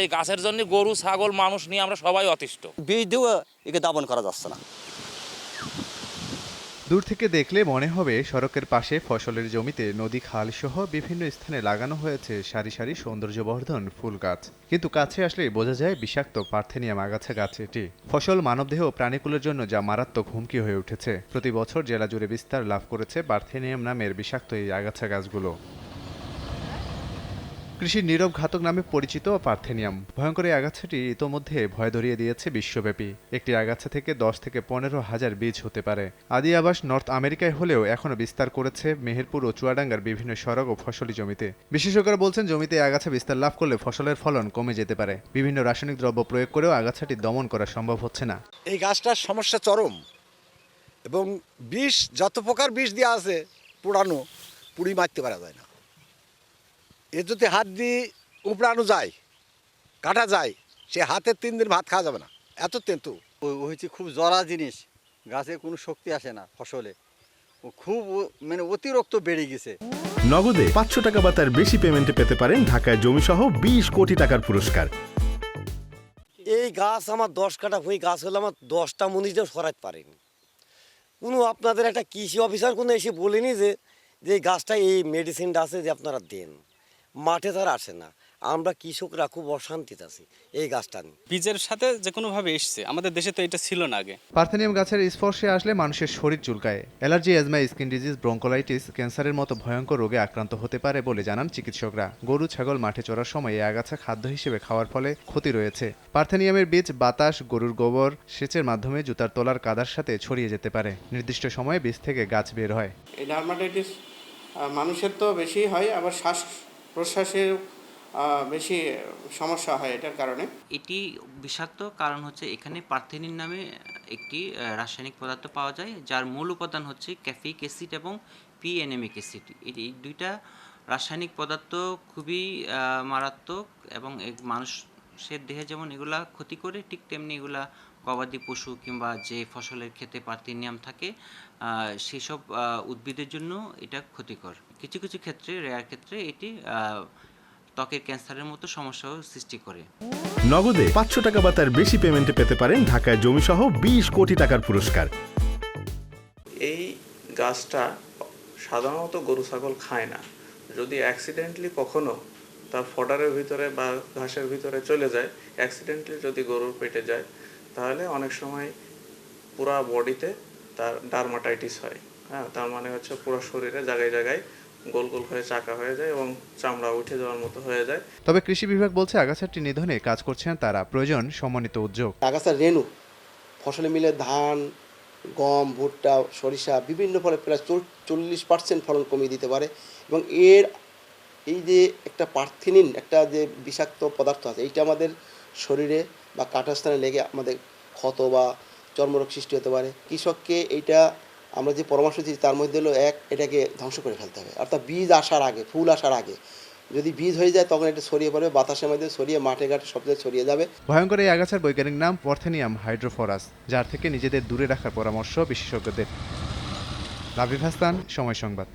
এই গাছের জন্য গরু ছাগল মানুষ নিয়ে আমরা সবাই অতিষ্ঠ। বীজ দিয়েও একে দাবন করা যাচ্ছে না। দূর থেকে দেখলে মনে হবে সড়কের পাশে ফসলের জমিতে নদী খাল সহ বিভিন্ন স্থানে লাগানো হয়েছে সারি সারি সৌন্দর্যবর্ধন ফুল গাছ। কিন্তু কাছে আসলে বোঝা যায় বিষাক্ত পার্থেনিয়াম আগাছা গাছ এটি ফসল মানবদেহ ও প্রাণীকুলের জন্য যা মারাত্মক হুমকি হয়ে উঠেছে। প্রতি বছর জেলা জুড়ে বিস্তার লাভ করেছে পার্থেনিয়াম নামের বিষাক্ত এই আগাছা গাছগুলো। কৃষির নীরব ঘাতক নামে পরিচিত পার্থেনিয়াম। ভয়ঙ্কর এই আগাছাটি ইতোমধ্যে ভয় ধরিয়ে দিয়েছে বিশ্বব্যাপী। একটি আগাছা থেকে দশ থেকে পনেরো হাজার বীজ হতে পারে। আদি আবাস নর্থ আমেরিকায় হলেও এখনও বিস্তার করেছে মেহেরপুর ও চুয়াডাঙ্গার বিভিন্ন সড়ক ও ফসলি জমিতে। বিশেষজ্ঞরা বলছেন, জমিতে আগাছা বিস্তার লাভ করলে ফসলের ফলন কমে যেতে পারে। বিভিন্ন রাসায়নিক দ্রব্য প্রয়োগ করেও আগাছাটি দমন করা সম্ভব হচ্ছে না। এই গাছটার সমস্যা চরম এবং বিষ যত প্রকার বিষ দেওয়া আছে, পোড়ানো, পুড়ি মারতে পারা যায় না। এ যদি হাত দিয়ে উপড়ানো যায় কাটা যায় সে হাতে তিন দিন ভাত খাওয়া যাবে না। এত তেঁতু। ও- ও হচ্ছে খুব জরা জিনিস। গাছে কোনো শক্তি আসে না ফসলে। ও খুব মানে অতিরিক্ত বেড়ে গেছে। নগদে পাঁচশো টাকা বা তার বেশি পেমেন্টে পেতে পারেন ঢাকায় জমিসহ বিশ কোটি টাকার পুরস্কার। এই গাছ আমার দশ কাটা হয়ে গাছ হলে আমার দশটা মনীষদেও সরাতে পারেনি। কোনো আপনাদের একটা কৃষি অফিসার কোনো এসে বলেনি যে যে এই গাছটা এই মেডিসিনটা আছে যে আপনারা দেন। মাঠে তারা আসে না। আমরা কৃষকরা খুব অশান্তিতে আছি এই গাছটা নিয়ে। বীজের সাথে যে কোনোভাবে এসছে। আমাদের দেশে তো এটা ছিল না আগে। পার্থেনিয়াম গাছের স্পর্শে আসলে মানুষের শরীর চুলকায়। Allergy asthma skin disease bronchiolitis ক্যান্সারের মতো ভয়ঙ্কর রোগে আক্রান্ত হতে পারে বলে জানান চিকিৎসকরা। গরু ছাগল মাঠে চড়ার সময় এই আগাছা খাদ্য হিসেবে খাওয়ার ফলে ক্ষতি রয়েছে। পার্থেনিয়ামের বীজ বাতাস গরুর গোবর সেচের মাধ্যমে জুতার তলার কাদার সাথে ছড়িয়ে যেতে পারে। নির্দিষ্ট সময়ে বীজ থেকে গাছ বের হয়। এই ডার্মাটাইটিস মানুষের তো বেশি হয় আবার শ্বাস প্রশ্বাসের বেশি সমস্যা হয় এটার কারণে। এটি বিষাক্ত কারণ হচ্ছে এখানে পার্থেনিন নামে একটি রাসায়নিক পদার্থ পাওয়া যায়, যার মূল উপাদান হচ্ছে ক্যাফিক অ্যাসিড এবং পিএনএমিক অ্যাসিড। এই দুইটা রাসায়নিক পদার্থ খুবই মারাত্মক এবং মানুষের দেহে যেমন এগুলা ক্ষতি করে, ঠিক তেমনি এগুলা গবাদি পশু কিংবা যে ফসলের ক্ষেতে পার্থেনিয়াম থাকে সেসব উদ্ভিদের জন্য এটা ক্ষতিকর। কিছু কিছু ক্ষেত্রে রেয়ার ক্ষেত্রে এটি ত্বকের ক্যান্সারের মতো সমস্যাও সৃষ্টি করে। নগদে পাঁচশো টাকা বা তার বেশি পেমেন্টে পেতে পারেন ঢাকায় জমিসহ বিশ কোটি টাকার পুরস্কার। এই গাছটা সাধারণত গরু ছাগল খায় না। যদি অ্যাক্সিডেন্টলি কখনো তার ফডারের ভিতরে বা ঘাসের ভিতরে চলে যায় অ্যাক্সিডেন্টলি যদি গরুর পেটে যায় তাহলে অনেক সময় পুরা বডিতে তার ডার্মাটাইটিস হয় হ্যাঁ তার মানে হচ্ছে পুরো শরীরে জায়গায় জায়গায় গোল গোল হয়ে চাকা হয়ে যায় এবং চামড়া উঠে যাওয়ার মতো হয়ে যায়। তবে কৃষি বিভাগ বলছে আগাছাটি নিধনে কাজ করছেন তারা প্রয়োজন সমন্বিত উদ্যোগ। আগাছার রেণু ফসলে মিলে ধান গম ভুট্টা সরিষা বিভিন্ন ফলে প্রায় চল্লিশ পার্সেন্ট ফলন কমিয়ে দিতে পারে এবং এর এই যে একটা পার্থিনিন একটা যে বিষাক্ত পদার্থ আছে এইটা আমাদের শরীরে বা কাটাস্থানে লেগে আমাদের ক্ষত বা চর্মরোগ সৃষ্টি হতে পারে। কৃষককে এইটা আমরা যে পরামর্শ দিচ্ছি তার মধ্যে হলো এক, এটাকে ধ্বংস করে ফেলতে হবে। অর্থাৎ বীজ আসার আগে, ফুল আসার আগে। যদি বীজ হয়ে যায়, তখন এটা ছড়িয়ে পড়বে, বাতাসের মধ্যে ছড়িয়ে, মাঠে ঘাটে সব ছড়িয়ে যাবে। ভয়ঙ্কর এই আগাছার বৈজ্ঞানিক নাম পর্থেনিয়াম হাইড্রোফরাস, যার থেকে নিজেদের দূরে রাখার পরামর্শ বিশেষজ্ঞদের। লাভিব হাসান সময় সংবাদ।